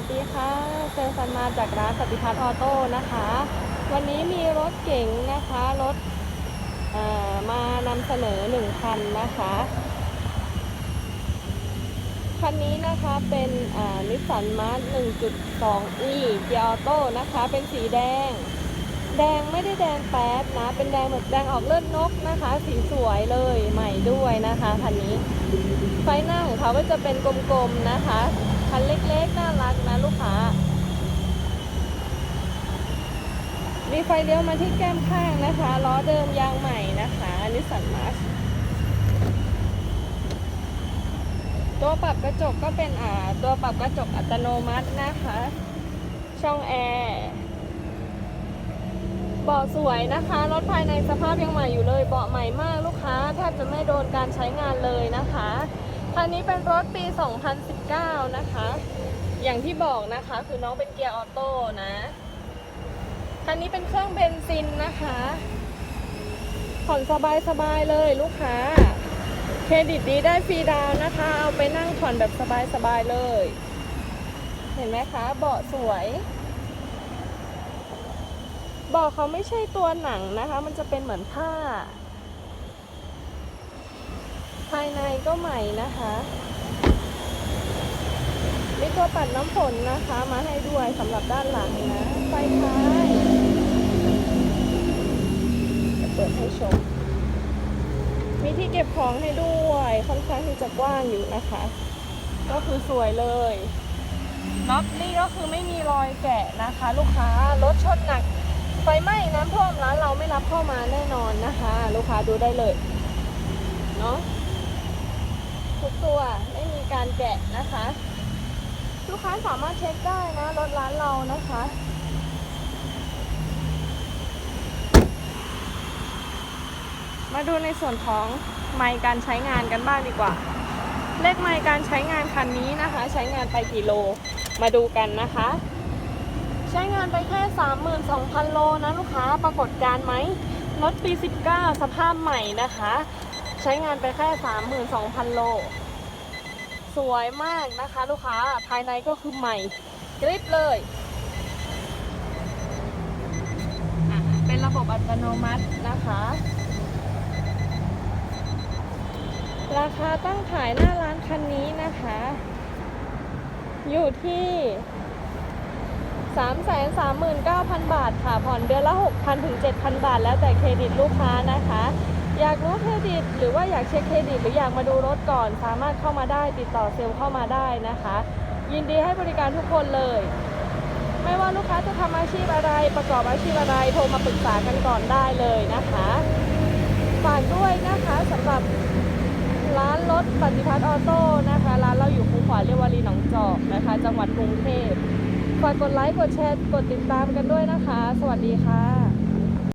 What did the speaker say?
วัสดีค่ะเซลซันมาจากร้านปฏิพัฒน์ออโต้นะคะ วันนี้มีรถเก๋งนะคะรถมานำเสนอหนึ่งคันนะคะ คันนี้นะคะเป็นนิสสันมาร์1.2 e เกียร์ออโต้นะคะ เป็นสีแดง แดงไม่ได้แดงแป๊ดนะ เป็นแดงแบบแดงออกเลือดนกนะคะ สีสวยเลยใหม่ด้วยนะคะคันนี้ ไฟหน้าของเขาก็จะเป็นกลมๆนะคะคันเล็กๆน่ารัก ลูกค้า มีไฟเลี้ยวมาที่แก้มข้างนะคะ ล้อเดิมยางใหม่นะคะนิสสันมาร์ชตัวปรับกระจกก็เป็นอ่าตัวปรับกระจกอัตโนมัตินะคะ ช่องแอร์เบาะสวยนะคะรถภายในสภาพยังใหม่อยู่เลยเบาะใหม่มากลูกค้าแทบจะไม่โดนการใช้งานเลยนะคะคันนี้เป็นรถปี 2019 นะคะ อย่างที่บอกนะคะ คือน้องเป็นเกียร์ออโต้นะคันนี้เป็นเครื่องเบนซินนะคะผ่อนสบายๆเลยลูกค้า เครดิตดีได้ฟรีดาวนะคะ เอาไปนั่งผ่อนแบบสบายๆเลย เห็นไหมคะ เบาะสวยเบาะเขาไม่ใช่ตัวหนังนะคะ มันจะเป็นเหมือนผ้า ภายในก็ใหม่นะคะ มีตัวปัดน้ำฝนนะคะ มาให้ด้วยสำหรับด้านหลังนะไฟท้ายจะเปิดให้ชม มีที่เก็บของให้ด้วย ค่อนข้างที่จะกว้างอยู่นะคะ ก็คือสวยเลยน็อตนี่ก็คือไม่มีรอยแกะนะคะ ลูกค้ารถชนหนัก ไฟไหม้น้ำท่วมร้านเราไม่รับเข้ามาแน่นอนนะคะ ลูกค้าดูได้เลยเนาะทุกตัวไม่มีการแกะนะคะ กค้าสามารถเช็คได้นะรถร้านเรานะคะมาดูในส่วนของไมค์การใช้งานกันบ้างดีกว่า เลขไมค์การใช้งานคันนี้นะคะ ใช้งานไปกี่โล มาดูกันนะคะ ใช้งานไปแค่ 32,000 โลนะลูกค้าปรากฏการไหมรถปี 19 สภาพใหม่นะคะ ใช้งานไปแค่ 32,000 โล สวยมากนะคะ ลูกค้าภายในก็คือใหม่กริบเลยอะเป็นระบบอัตโนมัตินะคะ ราคาตั้งขายหน้าร้านคันนี้นะคะ อยู่ที่ 339,000 บาทค่ะ ผ่อนเดือนละ 6,000 ถึง 7,000 บาท แล้วแต่เครดิตลูกค้านะคะ อยากรู้เครดิต หรือว่าอยากเช็คเครดิต หรืออยากมาดูรถก่อน สามารถเข้ามาได้ติดต่อเซลล์เข้ามาได้นะคะ ยินดีให้บริการทุกคนเลย ไม่ว่าลูกค้าจะทำอาชีพอะไร ประกอบอาชีพอะไรโทรมาปรึกษากันก่อนได้เลยนะคะฝากด้วยนะคะสำหรับร้านรถปฏิพัฒน์ออโต้นะคะร้านเราอยู่คูขวาเรียววารีหนองจอกนะคะ จังหวัดกรุงเทพฝากกดไลค์กดแชร์กดติดตามกันด้วยนะคะ สวัสดีค่ะ